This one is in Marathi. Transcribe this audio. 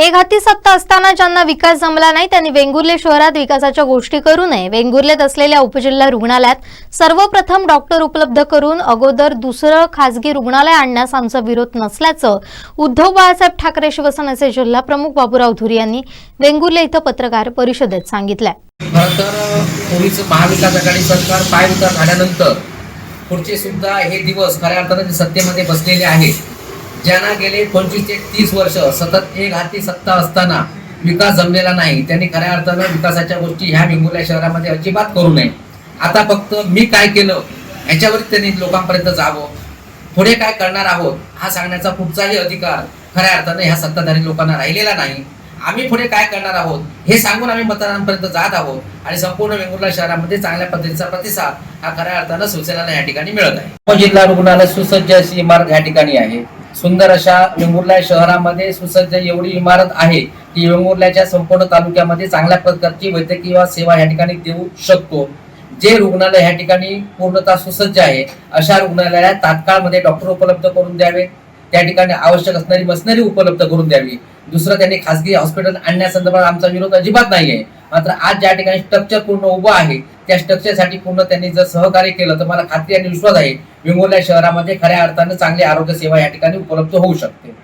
एक हाती सत्ता असताना ज्यांना विकास जमला नाही त्यांनी वेंगुर्ले शहरात विकासाच्या गोष्टी करू नये. वेंगुर्लेत असलेल्या उपजिल्हा रुग्णालयात सर्वप्रथम डॉक्टर उपलब्ध करून अगोदर दुसरं खासगी रुग्णालय आणण्यास आमचा विरोध नसल्याचं उद्धव बाळासाहेब ठाकरे शिवसेनेचे जिल्हा प्रमुख बाबूराव धुरी यांनी वेंगुर्ले इथं पत्रकार परिषदेत सांगितलंय. तर महाविकास आघाडी सरकार पायउतार झाल्यानंतर पुढचे सुद्धा हे दिवस खऱ्या अर्थानं सत्तेमध्ये बसलेले आहेत ज्यांना गेले पंचवीस ते तीस वर्ष सतत एक हाती सत्ता असताना विकास जमलेला नाही त्यांनी खऱ्या अर्थानं विकासाच्या गोष्टी ह्या वेंगुर्ल्या शहरामध्ये अजिबात करू नये. आता फक्त मी काय केलं ह्याच्यावर त्यांनी लोकांपर्यंत जावं. पुढे काय करणार आहोत हा सांगण्याचा कुठचाही अधिकार खऱ्या अर्थानं ह्या सत्ताधारी लोकांना राहिलेला नाही. आम्ही पुढे काय करणार आहोत हे सांगून आम्ही मतदारांपर्यंत जात आहोत आणि संपूर्ण वेंगुर्ला शहरामध्ये चांगल्या पद्धतीचा प्रतिसाद हा खऱ्या अर्थानं शिवसेनेला या ठिकाणी मिळत आहे. जिल्हा रुग्णालय सुसज्ज अशी इमारत या ठिकाणी आहे. सुंदर अशा वेंगुर्ला शहरामध्ये सुसज्ज एवढी इमारत आहे की वेंगुर्ल्याच्या संपूर्ण तालुक्यामध्ये चांगल्या प्रकारची वैद्यकीय सेवा या ठिकाणी देऊ शकतो. जे रुग्णालय या ठिकाणी पूर्णतः सुसज्ज आहे अशा रुग्णालयात तात्काळमध्ये डॉक्टर उपलब्ध करून द्यावे. त्या ठिकाणी आवश्यक असणारी मशनरी उपलब्ध करून द्यावी. दुसरं त्यांनी खासगी हॉस्पिटल आणण्यासंदर्भात आमचा विरोध अजिबात नाही आहे मात्र आज ज्या ठिकाणी स्ट्रक्चर पूर्ण उभं आहे त्या स्ट्रक्चरसाठी पूर्ण त्यांनी जर सहकार्य केलं तर मला खात्री आणि विश्वास आहे विंगोल्या शहरामध्ये खऱ्या अर्थानं चांगली आरोग्य सेवा या ठिकाणी उपलब्ध होऊ शकते.